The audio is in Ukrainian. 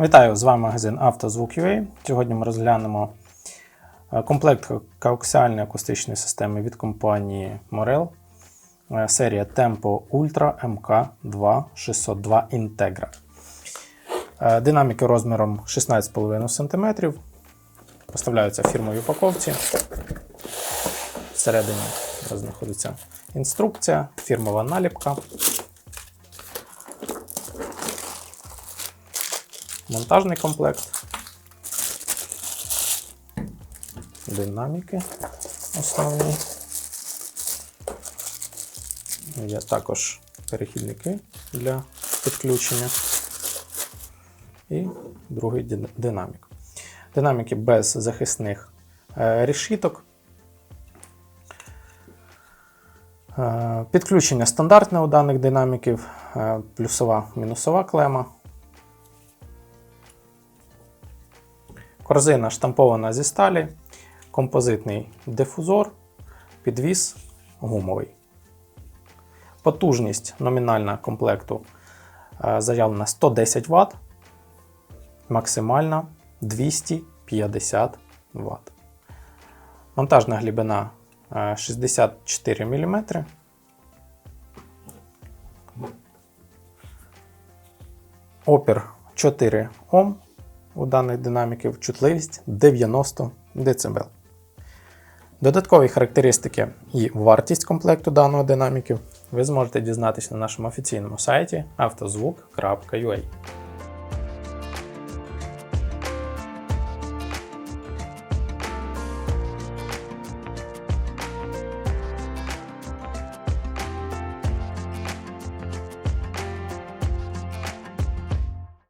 Вітаю, з вами магазин «Автозвук.UA». Сьогодні ми розглянемо е, комплект коаксіальної акустичної системи від компанії Morel. Е, Серія Tempo Ultra MK2602 Integra. Е, Динаміки розміром 16,5 см. Поставляються в фірмовій упаковці. Всередині знаходиться інструкція, фірмова наліпка. Монтажний комплект, динаміки основні. Є також перехідники для підключення. І другий динамік. Динаміки без захисних е, решіток. Е, Підключення стандартне у даних динаміків, е, плюсова мінусова клема. Корзина штампована зі сталі, композитний дифузор, підвіс гумовий. Потужність номінальна комплекту е, заявлена 110 Вт, максимальна 250 Вт. Монтажна глибина е, 64 мм. Опір 4 Ом у даних динаміків, чутливість 90 дБ. Додаткові характеристики і вартість комплекту даного динаміків ви зможете дізнатися на нашому офіційному сайті автозвук.ua.